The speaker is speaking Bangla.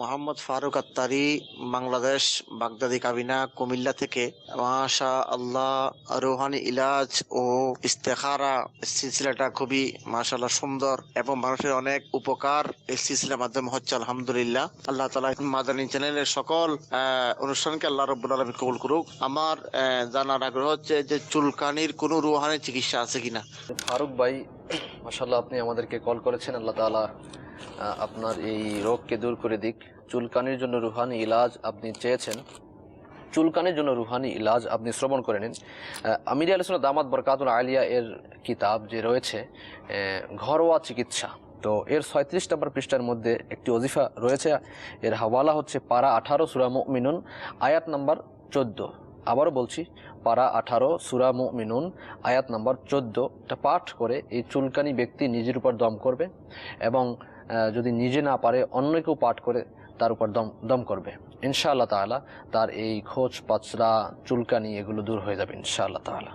মোহাম্মদ ফারুক আত্তারি বাংলাদেশ বাগদাদি কাবিনা কুমিল্লা থেকে। মাশা আল্লাহ রোহানি ইলাজ ও ইস্তেখারা সিলসিলাটা খুবই মাশাআল্লাহ সুন্দর এবং মানুষের অনেক উপকার এই সিলসিলার মাধ্যমে হচ্ছে আলহামদুলিল্লাহ। আল্লাহ তালা মাদানী চ্যানেলের সকল অনুষ্ঠানকে আল্লাহ রব্বুল আলমী কবুল করুক। আমার জানার আগ্রহ হচ্ছে যে চুলকানির কোনো রুহানি চিকিৎসা আছে কিনা? ফারুক ভাই মাসাল্লাহ আপনি আমাদেরকে কল করেছেন আল্লাহ আহ, আপনার এই রোগকে দূর করে দিক। চুলকানির জন্য রুহানি ইলাজ আপনি চেয়েছেন। চুলকানির জন্য রুহানি ইলাজ আপনি শ্রবণ করে নিন। আমির আলোচনা দামাত বরকাতুল আলিয়া এর কিতাব যে রয়েছে ঘরোয়া চিকিৎসা। তো এর ছয়ত্রিশ নম্বর পৃষ্ঠার মধ্যে একটি অজিফা রয়েছে। এর হাওয়ালা হচ্ছে পারা আঠারো সুরা মিনুন আয়াত নম্বর চোদ্দ। আবারও বলছি, পারা আঠারো, সুরা মিনুন আয়াত নম্বর চোদ্দোটা পাঠ করে এই চুলকানি ব্যক্তি নিজের উপর দম করবে এবং যদি নিজে না পারে অন্যকেও পাঠ করে তার উপর দম দম করবে। ইনশাআল্লাহ তালা তার এই খোঁজ, পাচরা, চুলকানি এগুলো দূর হয়ে যাবে, ইনশাআল্লাহ তাআলা।